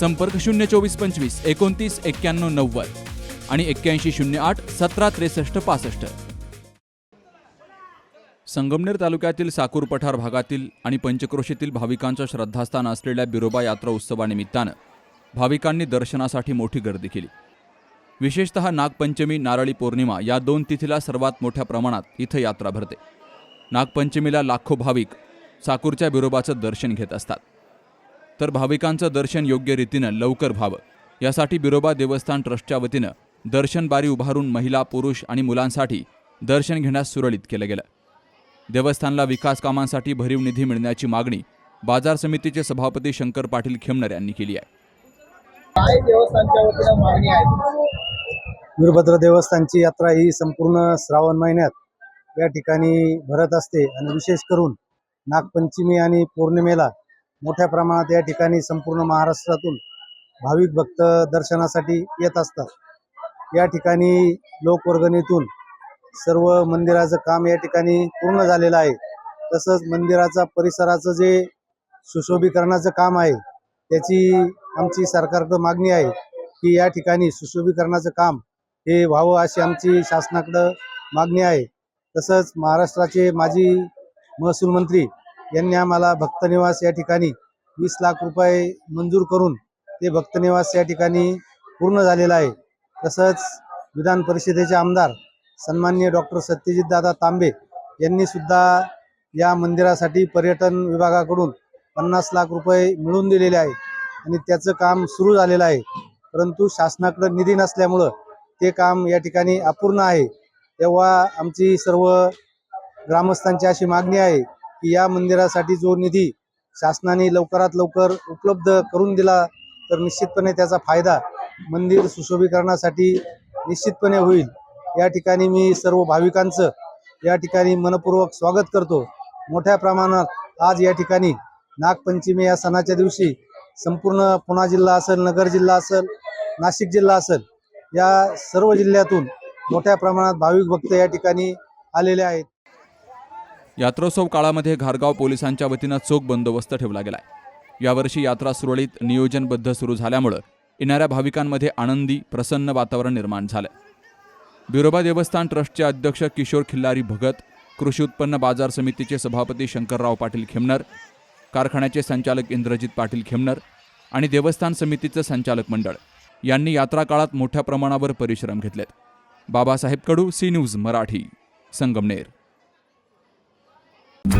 संपर्क शून्य चोवीस पंचवीस एकोणतीस एक्क्याण्णव नव्वद आणि एक्क्याऐंशी शून्य आठ सतरा त्रेसष्ट पासष्ट. संगमनेर तालुक्यातील साकूर पठार भागातील आणि पंचक्रोशीतील भाविकांचं श्रद्धास्थान असलेल्या बिरोबा यात्रा उत्सवानिमित्तानं भाविकांनी दर्शनासाठी मोठी गर्दी केली. विशेषतः नागपंचमी नारळी पौर्णिमा या दोन तिथीला सर्वात मोठ्या प्रमाणात इथं यात्रा भरते. नागपंचमीला लाखो भाविक साकूरच्या बिरोबाचं दर्शन घेत असतात. तर भाविकांचं दर्शन योग्य रीतीनं लवकर व्हावं. यासाठी बिरोबा देवस्थान ट्रस्टच्या वतीनं दर्शन बारी उभारून महिला पुरुष आणि मुलांसाठी दर्शन घेण्यास सुरळीत केलं गेलं. देवस्थानला विकास कामांसाठी भरीव निधी मिळण्याची मागणी बाजार समितीचे सभापती शंकर पाटील खेमनर यांनी केली आहे. काय देवस्थानच्या वतीनं मागणी आहे? वीरभद्र देवस्थानची यात्रा ही संपूर्ण श्रावण महिन्यात या ठिकाणी भरत असते. आणि विशेष करून नागपंचमी आणि पौर्णिमेला मोठ्या प्रमाणात या ठिकाणी संपूर्ण महाराष्ट्रातून भाविक भक्त दर्शनासाठी येत असतात. या ठिकाणी लोकवर्गणीतून सर्व मंदिराचं काम या ठिकाणी पूर्ण झालेलं आहे. तसंच मंदिराचा परिसराचं जे सुशोभीकरणाचं काम आहे त्याची आमची सरकारकडं मागणी आहे की या ठिकाणी सुशोभीकरणाचं काम हे व्हावं अशी आमची शासनाकडं मागणी आहे. तसंच महाराष्ट्राचे माजी महसूल मंत्री यांनी आम्हाला भक्तनिवास या ठिकाणी वीस लाख रुपये मंजूर करून ते भक्तनिवास या ठिकाणी पूर्ण झालेलं आहे. तसंच विधान परिषदेचे आमदार सन्मान्य डॉक्टर सत्यजित दादा तांबे यांनी सुद्धा या मंदिरासाठी पर्यटन विभागाकडून पन्नास लाख रुपये मिळवून दिलेले आहे आणि त्याचं काम सुरू झालेलं आहे. परंतु शासनाकडे निधी नसल्यामुळं ते काम या ठिकाणी अपूर्ण आहे. तेव्हा आमची सर्व ग्रामस्थांची अशी मागणी आहे की या मंदिरासाठी जो निधी शासनाने लवकरात लवकर उपलब्ध करून दिला तर निश्चितपणे त्याचा फायदा मंदिर सुशोभीकरणासाठी निश्चितपणे होईल. या ठिकाणी मी सर्व भाविकांचं या ठिकाणी मनपूर्वक स्वागत करतो. मोठ्या प्रमाणात आज या ठिकाणी नागपंचमी या सणाच्या दिवशी संपूर्ण पुणा जिल्हा असेल नगर जिल्हा असेल नाशिक जिल्हा असेल या सर्व जिल्ह्यातून मोठ्या प्रमाणात भाविक भक्त या ठिकाणी आलेले आहेत. यात्रोत्सव काळामध्ये घारगाव पोलिसांच्या वतीनं चोख बंदोबस्त ठेवला गेलाय. यावर्षी यात्रा सुरळीत नियोजनबद्ध सुरू झाल्यामुळं येणाऱ्या भाविकांमध्ये आनंदी प्रसन्न वातावरण निर्माण झालं बिरोबा देवस्थान ट्रस्टचे अध्यक्ष किशोर खिल्लारी भगत कृषी उत्पन्न बाजार समितीचे सभापती शंकरराव पाटील खेमनर कारखान्याचे संचालक इंद्रजित पाटील खेमनर आणि देवस्थान समितीचं संचालक मंडळ यांनी यात्रा काळात मोठ्या प्रमाणावर परिश्रम घेतलेत. Babasaheb Kadu C news Marathi Sangamner.